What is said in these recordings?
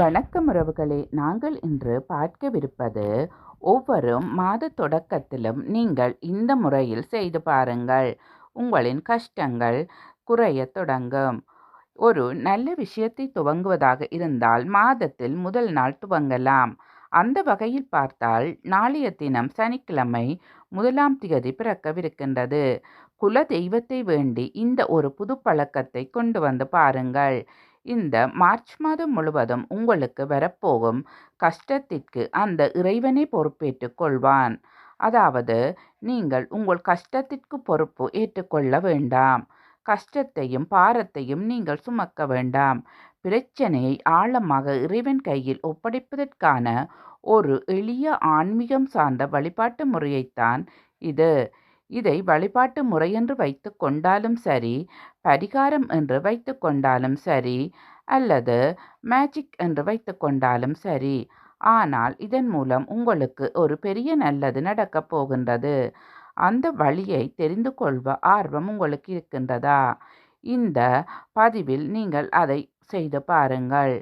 வணக்கம் உறவுகளே. நாங்கள் இன்று பார்க்கவிருப்பது ஒவ்வொரு மாத தொடக்கத்திலும் நீங்கள் இந்த முறையில் செய்து பாருங்கள். உங்களின் கஷ்டங்கள் குறையத் தொடங்கும். ஒரு நல்ல விஷயத்தை துவங்குவதாக இருந்தால் மாதத்தில் முதல் நாள் துவங்கலாம். அந்த வகையில் பார்த்தால் நாளைய தினம் சனிக்கிழமை முதலாம் திகதி பிறக்கவிருக்கின்றது. குல தெய்வத்தை வேண்டி இந்த ஒரு புது பழக்கத்தை கொண்டு வந்து பாருங்கள். இந்த மார்ச் மாதம் முழுவதும் உங்களுக்கு வரப்போகும் கஷ்டத்திற்கு அந்த இறைவனை பொறுப்பேற்றுக் கொள்வான். அதாவது நீங்கள் உங்கள் கஷ்டத்திற்கு பொறுப்பு ஏற்றுக்கொள்ள வேண்டாம். கஷ்டத்தையும் பாரத்தையும் நீங்கள் சுமக்க வேண்டாம். பிரச்சனையை ஆழமாக இறைவன் கையில் ஒப்படைப்பதற்கான ஒரு எளிய ஆன்மீகம் சார்ந்த வழிபாட்டு முறையைத்தான் இது. இதை வழிபாட்டு முறை என்று வைத்து கொண்டாலும் சரி பரிகாரம் என்று வைத்து கொண்டாலும் சரி அல்லது மேஜிக் என்று வைத்து கொண்டாலும் சரி. ஆனால் இதன் மூலம் உங்களுக்கு ஒரு பெரிய நல்லது நடக்கப் போகின்றது. அந்த வழியை தெரிந்து கொள்வ ஆர்வம் உங்களுக்கு இருக்கின்றதா? இந்த பதிவில் நீங்கள் அதை செய்து பாருங்கள்.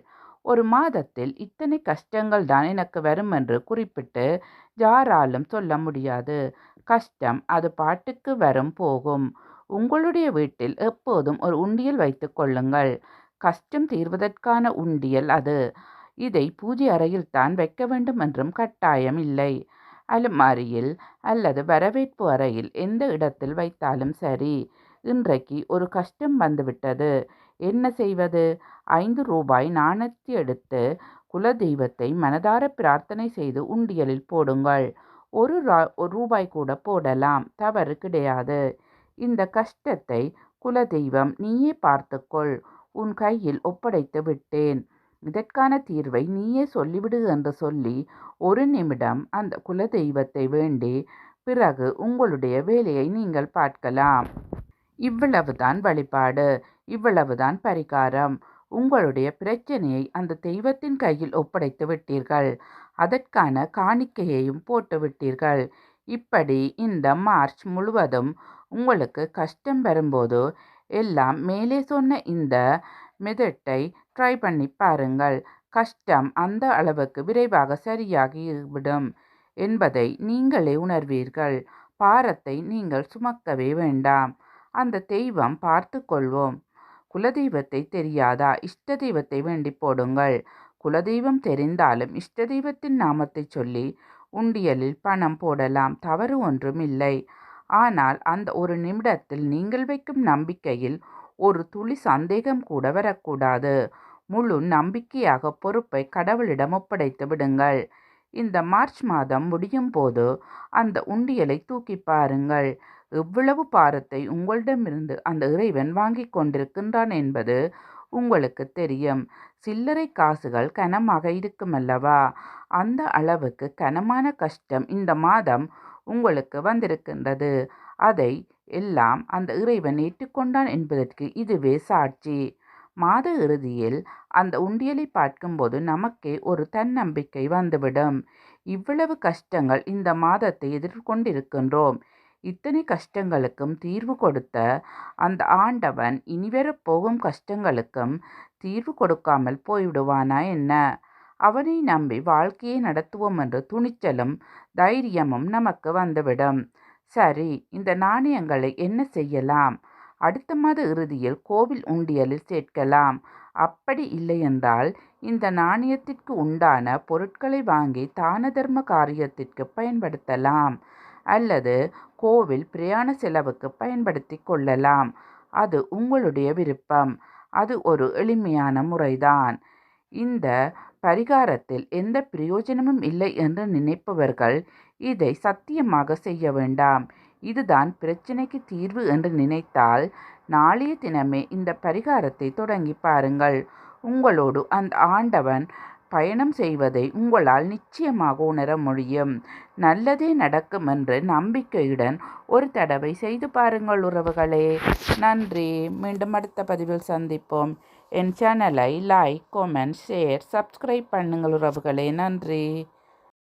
ஒரு மாதத்தில் இத்தனை கஷ்டங்கள் தான் எனக்கு வரும் என்று குறிப்பிட்டு யாராலும் சொல்ல முடியாது. கஷ்டம் அது பாட்டுக்கு வரும் போகும். உங்களுடைய வீட்டில் எப்போதும் ஒரு உண்டியல் வைத்து கொள்ளுங்கள். கஷ்டம் தீர்வதற்கான உண்டியல் அது. இதை பூஜை அறையில் தான் வைக்க வேண்டும் என்றும் கட்டாயம் இல்லை. அலுமாரியில் அல்லது வரவேற்பு அறையில் எந்த இடத்தில் வைத்தாலும் சரி. இன்றைக்கு ஒரு கஷ்டம் வந்துவிட்டது. என்ன செய்வது? ஐந்து ரூபாய் நாணத்தை எடுத்து குலதெய்வத்தை மனதார பிரார்த்தனை செய்து உண்டியலில் போடுங்கள். ஒரு ரூபாய் கூட போடலாம். தவறு கிடையாது. இந்த கஷ்டத்தை குலதெய்வம் நீயே பார்த்துக்கொள். உன் கையில் ஒப்படைத்து விட்டேன். இதற்கான தீர்வை நீயே சொல்லிவிடு என்று சொல்லி ஒரு நிமிடம் அந்த குலதெய்வத்தை வேண்டி பிறகு உங்களுடைய வேலையை நீங்கள் பார்க்கலாம். இவ்வளவுதான் வழிபாடு. இவ்வளவுதான் பரிகாரம். உங்களுடைய பிரச்சனையை அந்த தெய்வத்தின் கையில் ஒப்படைத்து விட்டீர்கள். அதற்கான காணிக்கையையும் போட்டு விட்டீர்கள். இப்படி இந்த மார்ச் முழுவதும் உங்களுக்கு கஷ்டம் வரும்போது எல்லாம் மேலே சொன்ன இந்த மெதட்டை ட்ரை பண்ணி பாருங்கள். கஷ்டம் அந்த அளவுக்கு விரைவாக சரியாகிவிடும் என்பதை நீங்களே உணர்வீர்கள். பாரத்தை நீங்கள் சுமக்கவே வேண்டாம். அந்த தெய்வம் பார்த்து கொள்வோம் குலதெய்வத்தை தெரியாதா? இஷ்ட தெய்வத்தை வேண்டி போடுங்கள் குலதெய்வம் தெரிந்தாலும் இஷ்ட தெய்வத்தின் நாமத்தை சொல்லி உண்டியலில் பணம் போடலாம். தவறு ஒன்றும் இல்லை. ஆனால் அந்த ஒரு நிமிடத்தில் நீங்கள் வைக்கும் நம்பிக்கையில் ஒரு துளி சந்தேகம் கூட வரக்கூடாது. முழு நம்பிக்கையாக பொறுப்பை கடவுளிடம் ஒப்படைத்து விடுங்கள். இந்த மார்ச் மாதம் முடியும் போது அந்த உண்டியலை தூக்கி பாருங்கள். எவ்வளவு பாரத்தை உங்களிடமிருந்து அந்த இறைவன் வாங்கி கொண்டிருக்கின்றான் என்பது உங்களுக்கு தெரியும். சில்லறை காசுகள் கனமாக இருக்குமல்லவா? அந்த அளவுக்கு கனமான கஷ்டம் இந்த மாதம் உங்களுக்கு வந்திருக்கின்றது. அதை எல்லாம் அந்த இறைவன் ஏற்றுக்கொண்டான் என்பதற்கு இதுவே சாட்சி. மாத இறுதியில் அந்த உண்டியலை பார்க்கும்போது நமக்கே ஒரு தன்னம்பிக்கை வந்துவிடும். இவ்வளவு கஷ்டங்கள் இந்த மாதத்தை எதிர்கொண்டிருக்கின்றோம். இத்தனை கஷ்டங்களுக்கும் தீர்வு கொடுத்த அந்த ஆண்டவன் இனிவரப் போகும் கஷ்டங்களுக்கும் தீர்வு கொடுக்காமல் போய்விடுவானா என்ன? அவனை நம்பி வாழ்க்கையை நடத்துவோம் என்ற துணிச்சலும் தைரியமும் நமக்கு வந்துவிடும். சரி இந்த நாணயங்களை என்ன செய்யலாம்? அடுத்த மாத இறுதியில் கோவில் உண்டியலில் சேர்க்கலாம். அப்படி இல்லையென்றால் இந்த நாணயத்திற்கு உண்டான பொருட்களை வாங்கி தான தர்ம காரியத்திற்கு பயன்படுத்தலாம். அல்லது கோவில் பிரயாண செலவுக்கு பயன்படுத்தி கொள்ளலாம். அது உங்களுடைய விருப்பம். அது ஒரு எளிமையான முறைதான். இந்த பரிகாரத்தில் எந்த பிரயோஜனமும் இல்லை என்று நினைப்பவர்கள் இதை சத்தியமாக செய்ய வேண்டாம். இதுதான் பிரச்சனைக்கு தீர்வு என்று நினைத்தால் நாளைய தினமே இந்த பரிகாரத்தை தொடங்கி பாருங்கள். உங்களோடு அந்த ஆண்டவன் பயணம் செய்வதை உங்களால் நிச்சயமாக உணர முடியும். நல்லதே நடக்கும் என்று நம்பிக்கையுடன் ஒரு தடவை செய்து பாருங்கள் உறவுகளே. நன்றி. மீண்டும் அடுத்த பதிவில் சந்திப்போம். என் சேனலை லைக் கமெண்ட் ஷேர் சப்ஸ்கிரைப் பண்ணுங்கள் உறவுகளே. நன்றி.